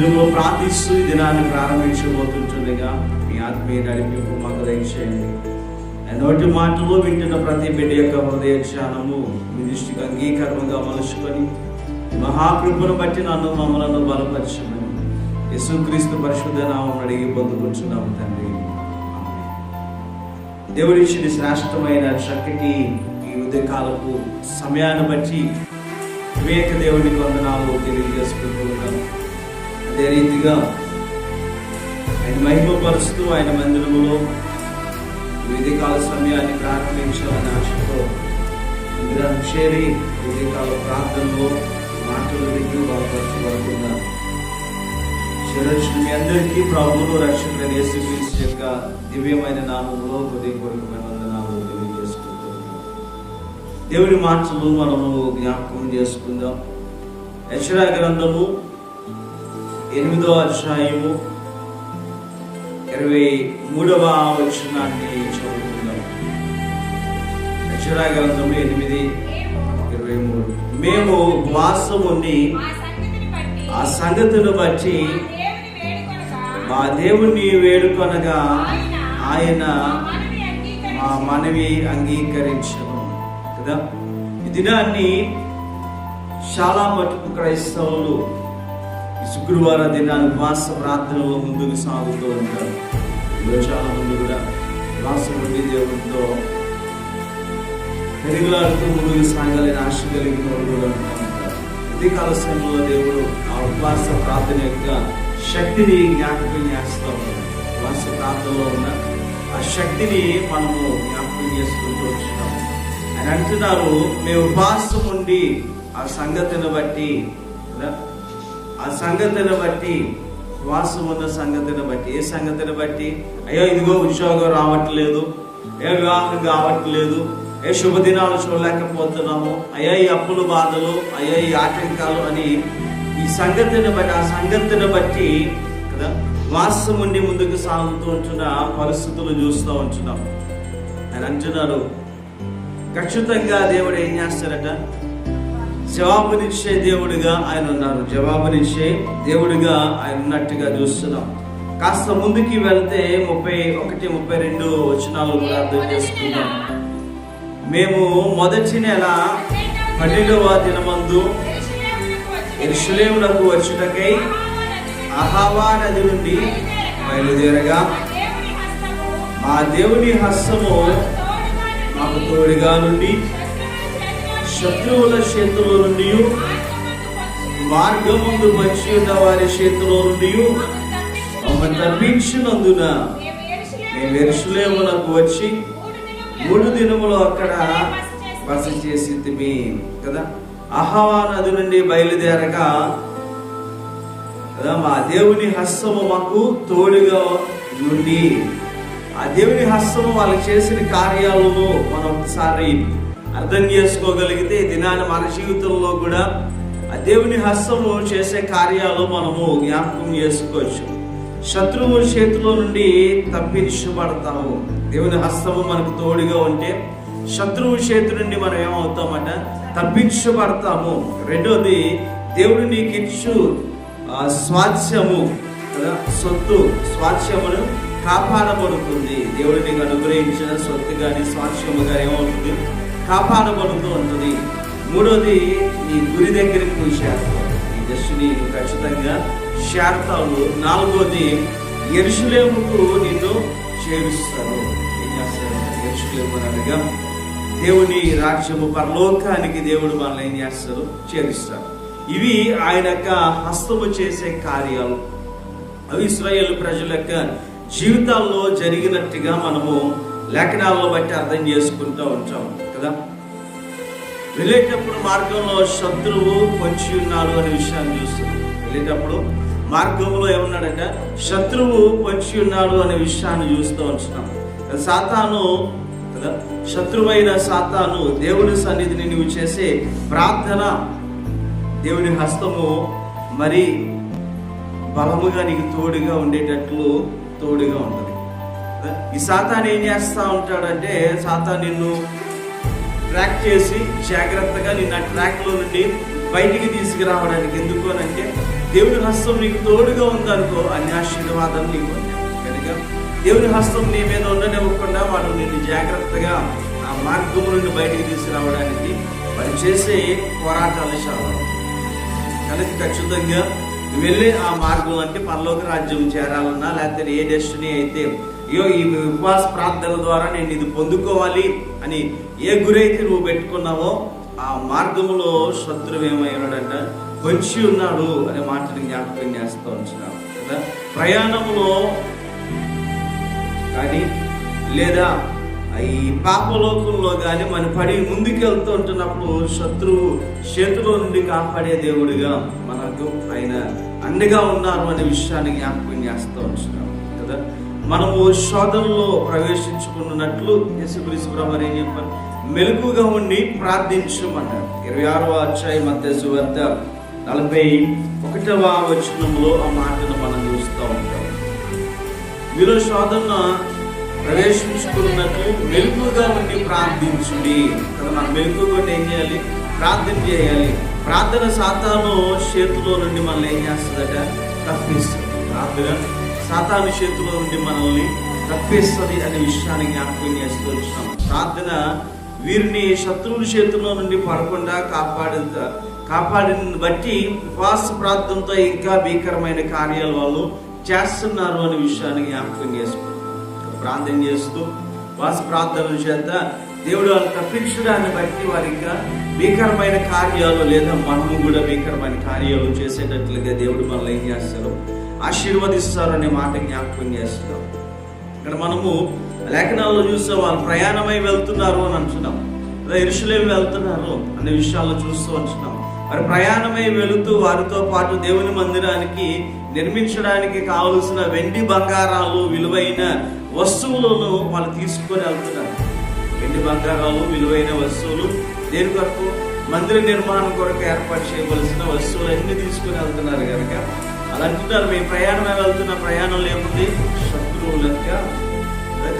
తెలుగులో ప్రార్థిస్తూ ఈ దినాన్ని ప్రారంభించబోతుంటుండగా మీ ఆత్మీయ నడిపింపు మాకు దయచేయండి. నోటి మాటలు వింటున్న ప్రతి బిడ్డ యొక్క హృదయ క్షానము మీ దృష్టికి అంగీకారంగా మలుచుకొని మహాకృపను బట్టి నన్ను మమ్మలను బలపరచమని యేసుక్రీస్తు పరిశుద్ధ నామం అడిగి పొందుకుంటున్నాము తండ్రి. దేవుడిచ్చిన శ్రేష్టమైన చక్కటి ఈ ఉదయకాలపు సమయాన్ని బట్టి వివేక దేవునికి వందనాలు తెలియజేసుకుంటూ ఉన్నాను. అదే రీతిగా ఆయన మహిమపరుస్తూ ఆయన మందిరములో ఈ సమయాన్ని ప్రారంభించాలనే ఆశతో అందరం చేరి ఉదయకాల ప్రార్థనలో మాటలు వింటూ బాగుపరచబడుతున్నారు. శిరస్సు మీ అందరికీ ప్రభువులు రక్షకుడైన యేసుక్రీస్తు యొక్క దివ్యమైన నామంలో హృదయపూర్వకమైన వందనాలు తెలియజేసుకుంటున్నాం దేవుని మాటలు మనము జ్ఞాపకం చేసుకుందాం. యశరా గ్రంథము ఎనిమిదో అధ్యాయము ఇరవై మూడవ వచనాన్ని చదువుకుందాం. యశరా గ్రంథము ఎనిమిది ఇరవై మూడు. మేము ఉపవాసం ఉండి ఆ సంగతిని బట్టి మా దేవుణ్ణి వేడుకొనగా ఆయన మా మనవి అంగీకరించను. కదా? ఈ దినాన్ని చాలా మటుకు క్రైస్తవులు శుక్రవార దినాన్ని ఉపవాస ప్రార్థనలో ముందుకు సాగుతూ ఉంటారు. ఇందులో చాలా మంది కూడా ఉపవాసం దేవుడితో పెరుగులాడుతూ ముందుకు సాగాలని ఆశ కలిగిన వాళ్ళు కూడా ఉంటూ ఉంటారు సమయంలో దేవుడు ఆ ఉపవాస ప్రార్థన యొక్క శక్తిని జ్ఞాపకం చేస్తూ ఉంటాడు. ఉపవాస ప్రార్థనలో ఉన్న ఆ శక్తిని మనము జ్ఞాపకం చేసుకుంటూ వచ్చినాము ఆయన అంటున్నారు మేము ఉపవాసం ఉండి ఆ సంగతిని బట్టి ఆ సంగతిని బట్టి ఉపవాసం ఉన్న సంగతిని బట్టి ఏ సంగతిని బట్టి? అయ్యో ఇదిగో ఉద్యోగం రావట్లేదు ఏ వివాహం కావట్లేదు ఏ శుభదినాలు చూడలేకపోతున్నాము అయ్యా ఈ అప్పులు బాధలు అయ్యా ఈ ఆటంకాలు అని ఈ సంగతిని బట్టి ఆ సంగతిని బట్టి కదా వాసం ఉండి ముందుకు సాగుతూ ఉంటున్న పరిస్థితులు చూస్తూ ఉంటున్నాం. ఆయన అంటున్నారు ఖచ్చితంగా దేవుడు ఏం చేస్తారట? జవాబునిచ్చే దేవుడిగా ఆయన ఉన్నారు. జవాబునిచ్చే దేవుడిగా ఆయన ఉన్నట్టుగా చూస్తున్నాం. కాస్త ముందుకి వెళ్తే ముప్పై ఒకటి ముప్పై రెండు వచనాలు కూడా అర్థం చేసుకుందాం. మేము మొదటి నెల పన్నెండవ దినమందు ఇరుషులేములకు వచ్చుటకై అహావా నది నుండి బయలుదేరగా మా దేవుని హస్తము మాకు తోడుగా నుండి శత్రువుల చేతిలో నుండి మార్గముందు వచ్చి ఉన్న వారి చేతిలో నుండి మమ్మల్ని తప్పించినందున మేము ఎరుషులేమునకు వచ్చి మూడు దినములు అక్కడ బస చేసి కదా? అహవా నది నుండి బయలుదేరగా కదా? మా దేవుని హస్తము మాకు తోడుగా నుండి ఆ దేవుని హస్తము వాళ్ళు చేసిన కార్యాలను మనం ఒకసారి అర్థం చేసుకోగలిగితే దినాన్ని మన జీవితంలో కూడా ఆ దేవుని హస్తము చేసే కార్యాలు మనము జ్ఞాపకం చేసుకోవచ్చు. శత్రువు చేతిలో నుండి తప్పించబడతాము దేవుని హస్తము మనకు తోడుగా ఉంటే శత్రువు చేతి నుండి మనం ఏమవుతామట? తప్పించబడతాము రెండోది దేవుడు నీకు ఇచ్చు స్వాస్యము సొత్తు స్వాస్యమును కాపాడబడుతుంది. దేవుడు నీకు అనుగ్రహించిన సొత్తు కానీ స్వాస్యము కానీ ఏమవుతుంది? కాపాడబడుతూ ఉంటుంది మూడోది నీ గురి దగ్గరికి నువ్వు చేస్తావు ఈ దశని నువ్వు ఖచ్చితంగా చేరతావు. నాలుగోది ఎరుషులేముకు నిన్ను చేరుస్తాను. ఏం ఎరుషులేము అనగా దేవుని రాజ్యము పరలోకానికి దేవుడు మనల్ని ఏం చేస్తారు చేరుస్తారు ఇవి ఆయన యొక్క హస్తము చేసే కార్యాలు. అవి ఇస్రాయేల్ ప్రజల యొక్క జీవితాల్లో జరిగినట్టుగా మనము లేఖనాల్లో బట్టి అర్థం చేసుకుంటూ ఉంటాం. కదా? వెళ్ళేటప్పుడు మార్గంలో శత్రువు పొంచి ఉన్నాడు అనే విషయాన్ని చూస్తున్నాం. వెళ్ళేటప్పుడు మార్గంలో ఏమన్నాడంట? శత్రువు పొంచి ఉన్నాడు అనే విషయాన్ని చూస్తూ ఉంటున్నాం సాతాను కదా? శత్రువైన సాతాను దేవుని సన్నిధిని నువ్వు చేసే ప్రార్థన. దేవుని హస్తము మరి బలముగా నీకు తోడుగా ఉండేటట్లు తోడుగా ఉంటుంది. ఈ సాతాన్ ఏం చేస్తా ఉంటాడంటే సాతాన్ నిన్ను ట్రాక్ చేసి జాగ్రత్తగా నిన్న ట్రాక్ ట్రాక్లో నుండి బయటికి తీసుకురావడానికి ఎందుకు అని అంటే దేవుని హస్తం నీకు తోడుగా ఉందనుకో అన్ని ఆశీర్వాదం నీకు కనుక దేవుని హస్తం నీ మీద ఉండనివ్వకుండా వాడు నిన్ను జాగ్రత్తగా ఆ మార్గం నుండి బయటికి తీసుకురావడానికి వాడు చేసే పోరాటాలు చాలా కనుక ఖచ్చితంగా వెళ్ళే ఆ మార్గం అంటే పరలోక రాజ్యం చేరాలన్నా లేకపోతే ఏ డెస్టినీ అయితే అయ్యో ఈ ఉపవాస ప్రార్థన ద్వారా నేను ఇది పొందుకోవాలి అని ఏ గురైతే నువ్వు పెట్టుకున్నావో ఆ మార్గంలో శత్రువు ఏమై కొంచి ఉన్నాడు అనే మాటని జ్ఞాపకం చేస్తూ ఉంటున్నాం కదా? ప్రయాణంలో కానీ లేదా ఈ పాపలోకంలో కానీ మన పడి ముందుకెళ్తూ ఉంటున్నప్పుడు శత్రువు చేతిలో నుండి కాపాడే దేవుడిగా మనకు ఆయన అండగా ఉన్నారు అనే విషయాన్ని జ్ఞాపకం చేస్తూ ఉంటున్నాం కదా? మనము శోధనలో ప్రవేశించుకున్నట్లు యేసుక్రీస్తు ప్రభు ఏం చెప్పారు? మెలకుగా ఉండి ప్రార్థించమన్నారు. ఇరవై ఆరవ అధ్యాయ మధ్య సువార్త నలభై ఒకటవ వచనంలో ఆ మాటను మనం చూస్తూ ఉంటాం. మీరు శోధన ప్రవేశించుకున్నట్లు మెలుగుగా ఉండి ప్రార్థించుడి. కదా మనం మెలుగుగా ఉండి ఏం చేయాలి? ప్రార్థన చేయాలి. ప్రార్థన సాతాను చేతిలో నుండి మనల్ని ఏం చేస్తుందట? తప్పిస్తుంది. ప్రార్థన సాతాను చేతిలో నుండి మనల్ని తప్పిస్తుంది అనే విషయాన్ని జ్ఞాపకం చేస్తూ వచ్చినాం. ప్రార్థన వీరిని శత్రువుల చేతిలో నుండి పడకుండా కాపాడి కాపాడిని బట్టి ఉపవాస ప్రార్థనతో ఇంకా భీకరమైన కార్యాలు వాళ్ళు చేస్తున్నారు అనే విషయాన్ని జ్ఞాపకం చేసుకుంటాం. ప్రార్థన చేస్తూ వాస ప్రార్థన చేత దేవుడు వాళ్ళు తప్పించడాన్ని బట్టి వారి ఇంకా భీకరమైన కార్యాలు లేదా మనము కూడా భీకరమైన కార్యాలు చేసేటట్లుగా దేవుడు మనల్ని ఏం చేస్తారు ఆశీర్వదిస్తారు అనే మాట జ్ఞాపకం చేస్తున్నాం. ఇక్కడ మనము లేఖనాల్లో చూస్తే వాళ్ళు ప్రయాణమై వెళ్తున్నారు అని అంటున్నాం. ఇరుషులేమి వెళ్తున్నారు అనే విషయాల్లో చూస్తూ ఉంటున్నాం మరి ప్రయాణమై వెళుతూ వారితో పాటు దేవుని మందిరానికి నిర్మించడానికి కావలసిన వెండి బంగారాలు విలువైన వస్తువులను వాళ్ళు తీసుకొని వెళ్తున్నారు. వెండి బంగారాలు విలువైన వస్తువులు దేని కొరకు? మందిర నిర్మాణం కొరకు ఏర్పాటు చేయవలసిన వస్తువులన్నీ తీసుకొని వెళ్తున్నారు కనుక అలా అంటున్నారు మేము ప్రయాణమే వెళ్తున్న ప్రయాణం లేకుంది. శత్రువుల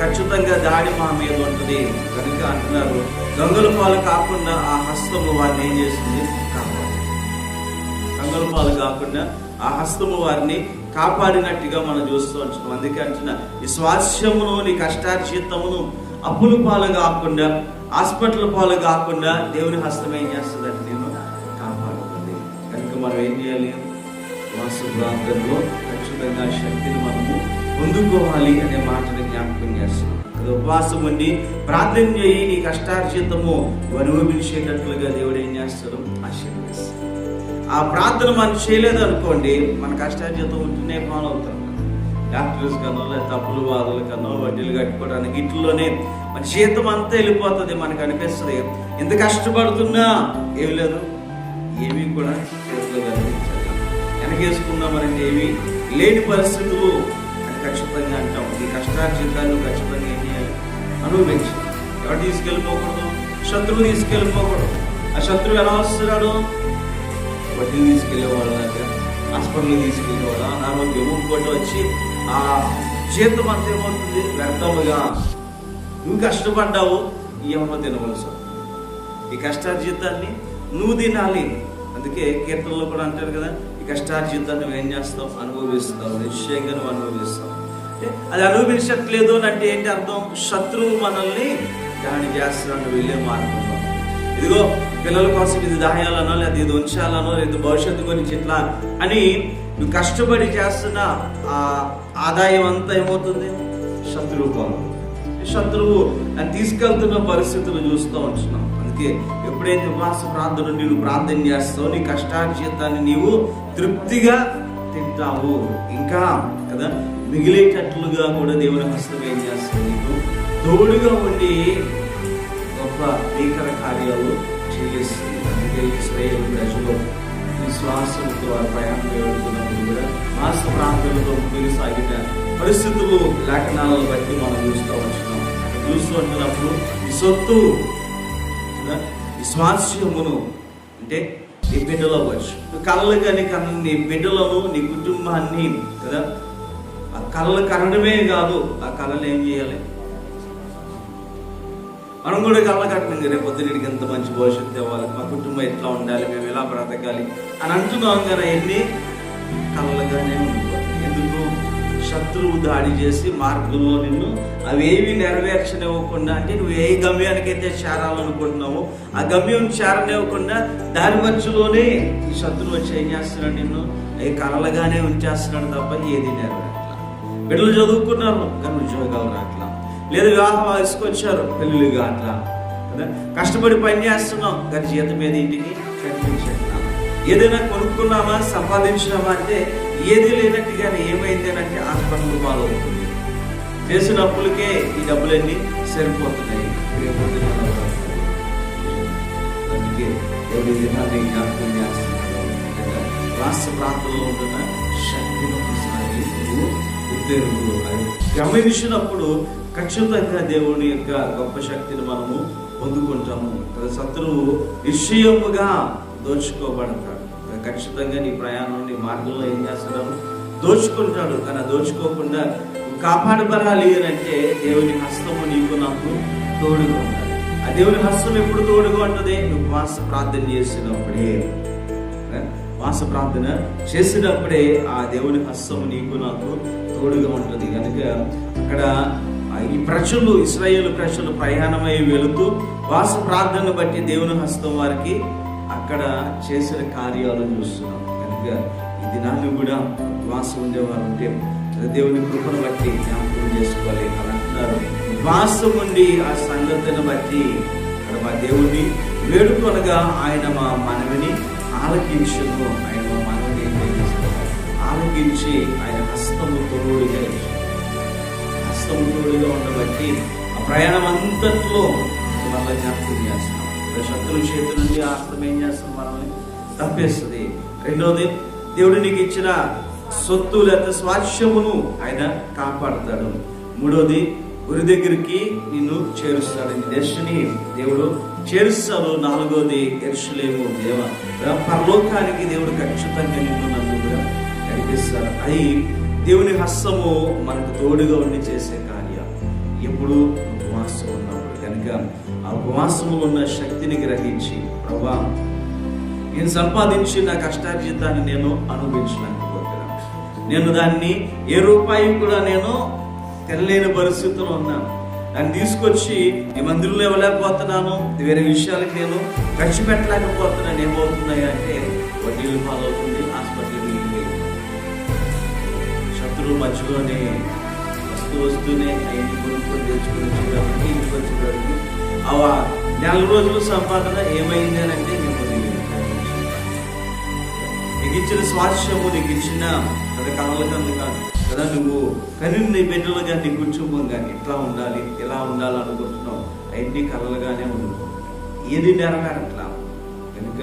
ఖచ్చితంగా దాడి మా మీద ఉంటుంది. కనుక అంటున్నారు గంగుల పాలు కాకుండా ఆ హస్తము వారిని ఏం చేస్తుంది? కాపాడు. పాలు కాకుండా ఆ హస్తము వారిని కాపాడినట్టుగా మనం చూస్తూ ఉంటున్నాం. అందుకే అంటున్నా ఈ స్వాస్యమును నీ కష్టార్జితమును అప్పుల పాలు కాకుండా హాస్పిటల్ పాలు కాకుండా దేవుని హస్తం ఏం చేస్తుందంటే నేను కాపాడుతుంది. కనుక మనం ఏం చేయాలి? వాసు ప్రాంతంలో ఖచ్చితంగా శక్తిని మనము పొందుకోవాలి అనే మాటను జ్ఞాపకం చేస్తున్నాం. అది ఉపవాసం ఉండి ప్రార్థన చేయి నీ కష్టార్జితము అనుభవించేటట్లుగా దేవుడు ఏం చేస్తాడు? ఆశీర్వదిస్తాడు. ఆ ప్రార్థన మనం చేయలేదు అనుకోండి మన కష్టార్జితం ఉంటేనే పాలవుతాం. డాక్టర్స్ కనో లేదా తప్పులు బాధలు కనో వడ్డీలు కట్టుకోవడానికి ఇట్లోనే మన జీతం అంతా వెళ్ళిపోతుంది మనకు అనిపిస్తుంది. ఎంత కష్టపడుతున్నా ఏమి లేదు. ఏమీ కూడా కనిపించాలి ఏమి లేని పరిస్థితులు అని ఖచ్చితంగా అంటాం. ఈ కష్టార్జితాలు ఖచ్చితంగా ఏం చేయాలి? అనుభవించి ఎవరు తీసుకెళ్ళిపోకూడదు? శత్రువు తీసుకెళ్ళిపోకూడదు. ఆ శత్రువు ఎలా వస్తున్నాడు? వడ్డీలు తీసుకెళ్ళేవాళ్ళ హాస్పిటల్ తీసుకెళ్ళేవాళ్ళ అనారోగ్యం ఇంకోటి వచ్చి ఆ జీతం అంతా ఏమవుతుంది? వ్యర్థముగా. నువ్వు కష్టపడ్డావు ఏమో తినవలసి ఈ కష్టార్జితాన్ని నువ్వు తినాలి. అందుకే కీర్తనలో కూడా అంటారు కదా కష్టార్జితాన్ని నువ్వు ఏం చేస్తావు? అనుభవిస్తావు. నిశ్చయంగా నువ్వు అనుభవిస్తావు. అది అనుభవించట్లేదు అని అంటే ఏంటి అర్థం? శత్రువు మనల్ని దాని చేస్తున్నాడు వెళ్ళే మార్గంలో ఇదిగో పిల్లల కోసం ఇది దాయాలనో లేదా ఇది ఉంచాలనో లేదా భవిష్యత్తు గురించి ఇట్లా అని నువ్వు కష్టపడి చేస్తున్న ఆ ఆదాయం అంతా ఏమవుతుంది? శత్రువు పాలు శత్రువు తీసుకెళ్తున్న పరిస్థితులు చూస్తూ ఉంటున్నాం. అందుకే ఎప్పుడైతే ఉపవాస ప్రార్థన నీవు ప్రార్థన చేస్తావు? నీ కష్టార్జితాన్ని నీవు తృప్తిగా తింటావు. ఇంకా కదా మిగిలేటట్లుగా కూడా దేవుని హస్తం ఏం చేస్తుంది నీకు? తోడుగా ఉండి గొప్ప భీకర కార్యాలు చేస్తుంది అందుకే ఇస్రాయేల్ ప్రజలు విశ్వాసంతో ప్రయాణం వెళ్తున్నప్పుడు కూడా మాస ప్రాంతాలతో ముందుకు సాగిన పరిస్థితులు లేఖనాలను బట్టి మనం చూస్తూ వచ్చినాం చూస్తూ ఉంటున్నప్పుడు ఈ సొత్తు విశ్వాస్యమును అంటే నీ బిడ్డలో వచ్చు కళ్ళు కానీ కన్న నీ బిడ్డలను నీ కుటుంబాన్ని కదా? ఆ కళ్ళు కనడమే కాదు ఆ కళలు ఏం చేయాలి? మనం కూడా కళ్ళ కట్టినాం రేపు పొద్దునకి ఎంత మంచి భవిష్యత్తు ఇవ్వాలి? మా కుటుంబం ఎట్లా ఉండాలి? మేము ఎలా బ్రతకాలి? అని అంటున్నాం కదా ఎన్ని? కళ్ళగానే ఉండాలి శత్రువు దాడి చేసి మార్గంలో నిన్ను అవేవి నెరవేర్చనివ్వకుండా అంటే నువ్వు ఏ గమ్యానికైతే చేరాలనుకుంటున్నావో ఆ గమ్యం చేరనివ్వకుండా దాని మధ్యలోనే ఈ శత్రువు వచ్చి ఏం చేస్తున్నాడు నిన్ను? ఏ కలలుగానే ఉంచేస్తున్నాడు తప్ప ఏది నెరవేరట్లా బిడ్డలు చదువుకున్నారు కానీ ఉద్యోగాలు రాట్లా. లేదా వివాహం తీసుకొచ్చారు పెళ్ళిళ్ళు కాట్లా. కదా? కష్టపడి పని చేస్తున్నాం కానీ జీతం మీద ఇంటికి కనిపించట్లా ఏదైనా కొనుక్కున్నామా సంపాదించినామా అంటే ఏది లేనట్టుగానే ఏమైంది అంటే హాస్పిటల్ పాలవుతుంది చేసిన అప్పులకే ఈ డబ్బులన్నీ సరిపోతున్నాయి. అందుకే ఎవరి దినాన్ని జ్ఞాపకం రాష్ట్ర ప్రాంతంలో ఉంటున్న శక్తిని ఒకసారి నువ్వు గమనించినప్పుడు ఖచ్చితంగా దేవుని యొక్క గొప్ప శక్తిని మనము పొందుకుంటాము. కదా శత్రువు నిశ్చయముగా దోచుకోబడతాడు. ఖచ్చితంగా నీ ప్రయాణం నీ మార్గంలో ఏం చేస్తున్నావు? దోచుకుంటాడు కానీ దోచుకోకుండా నువ్వు కాపాడబడాలి అని అంటే దేవుని హస్తము నీకు నాకు తోడుగా ఉండాలి. ఆ దేవుని హస్తం ఎప్పుడు తోడుగా ఉంటుంది? నువ్వు మాస ప్రార్థన చేసినప్పుడే. మాస ప్రార్థన చేసినప్పుడే ఆ దేవుని హస్తము నీకు నాకు తోడుగా ఉంటుంది. కనుక అక్కడ ఈ ప్రజలు ఇస్రాయేల్ ప్రజలు ప్రయాణమై వెళుతూ వాస ప్రార్థనను బట్టి దేవుని హస్తం వారికి అక్కడ చేసిన కార్యాలు చూస్తున్నాం. కనుక ఈ దినాన్ని కూడా ఉపవాసం ఉండేవారు ఉంటే దేవుని కృపను బట్టి జ్ఞాపకం చేసుకోవాలి అని అంటున్నారు. ఉపవాసం ఉండి ఆ సంగతిని బట్టి అక్కడ మా దేవుణ్ణి వేడుకొనగా ఆయన మా మనవిని ఆలకించను. ఆయన మా మనవిని ఆలకించి ఆయన హస్తము తోడుగా హస్తము తోడుగా ఉండబట్టి ఆ ప్రయాణం అంతట్లో వల్ల జ్ఞాపకం చేస్తున్నాం శత్రువు చేతి నుండి ఆత్మ ఏం చేస్తుంది మనల్ని తప్పేస్తుంది. రెండోది దేవుడు నీకు ఇచ్చిన సొత్తు లేకపోతే స్వాస్యమును ఆయన కాపాడుతాడు. మూడోది గురి దగ్గరికి నిన్ను చేరుస్తాడు. నీ దర్శని దేవుడు చేరుస్తాడు. నాలుగోది ఎరుసలేము దేవ. పరలోకానికి దేవుడు ఖచ్చితంగా నిన్ను నన్ను నడిపిస్తాడు. అది దేవుని హస్తము మనకు తోడుగా ఉండి చేసే కార్యం. ఎప్పుడు ఉపవాసం ఉన్నప్పుడు కనుక ఉపవాసంలో ఉన్న శక్తిని గ్రహించి ప్రభా నేను సంపాదించి నా కష్టార్జితాన్ని నేను అనుభవించలేకపోతున్నాను నేను దాన్ని ఏ రూపాయి కూడా నేను తెల్లలేని పరిస్థితిలో ఉన్నాను. దాన్ని తీసుకొచ్చి ఈ మందిరంలో ఇవ్వలేకపోతున్నాను. వేరే విషయాలకు నేను ఖర్చు పెట్టలేకపోతున్నాను. ఏమవుతున్నాయి అంటే వడ్డీలు పాలవుతుంది హాస్పిటల్ శత్రువు మధ్యలోనే వస్తూ వస్తూనే అయ్యి కొనుక్కొని తెచ్చుకొని కాబట్టి ఇంటికి వచ్చేటప్పటికి ఆ నెల రోజులు సంపాదన ఏమైంది అని అంటే నేను నీకు ఇచ్చిన స్వాస్థ్యము నీకు ఇచ్చిన కదా కళల కన్ను కాదు కదా నువ్వు కని నీ బిడ్డలు కానీ నీ కుటుంబం కానీ ఇట్లా ఉండాలి ఇలా ఉండాలి అనుకుంటున్నావు? అవన్నీ కళలుగానే ఉండవు ఏది నెరవేరట్లా? కనుక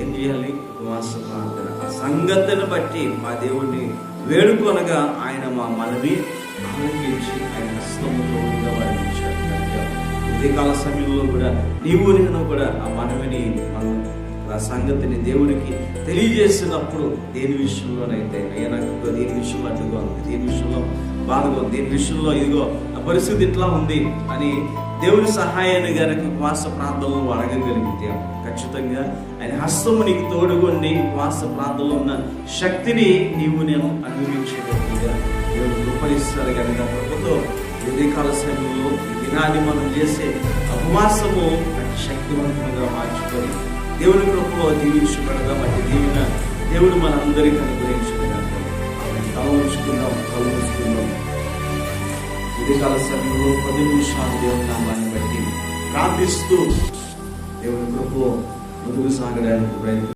ఏం చేయాలి? ఉపవాస ప్రార్థన. ఆ సంగతిని బట్టి మా దేవుడిని వేడుకొనగా ఆయన మా మనవి ఉదయకాల సమయంలో కూడా నీవు నేను కూడా ఆ మనవిని మనం ఆ సంగతిని దేవుడికి తెలియజేసినప్పుడు దేని విషయంలోనైతే అయ్యా నాకు దేని విషయంలో అడ్డుగా ఉంది దేని విషయంలో బాధగా ఉంది దేని విషయంలో ఇదిగో ఆ పరిస్థితి ఇట్లా ఉంది అని దేవుని సహాయాన్ని గనక ఉపవాస ప్రాంతంలో అడగగలిగితే ఖచ్చితంగా ఆయన హస్తము నీకు తోడుగొండి ఉపవాస ప్రాంతంలో ఉన్న శక్తిని నీవు నేను అనుభవించేటట్టుగా దేవుడు కృపణిస్తారు కనుక ప్రభుత్వం ఉదయకాల సమయంలో ఈ దినాన్ని మనం చేసే అపమాసము శక్తివంతంగా మార్చుకొని దేవుని కృపలో దీవించబడదాం అట్టి దీవిన దేవుడు మనందరికీ అనుగ్రహించగలగాలి తల ఉంచుకుందాం తల ఉంచుకుందాం ఉదయకాల సమయంలో పది నిమిషాలు దేవుని నామాన్ని బట్టి ప్రార్థిస్తూ దేవుని కృపలో ముందుకు సాగడానికి ప్రయత్నం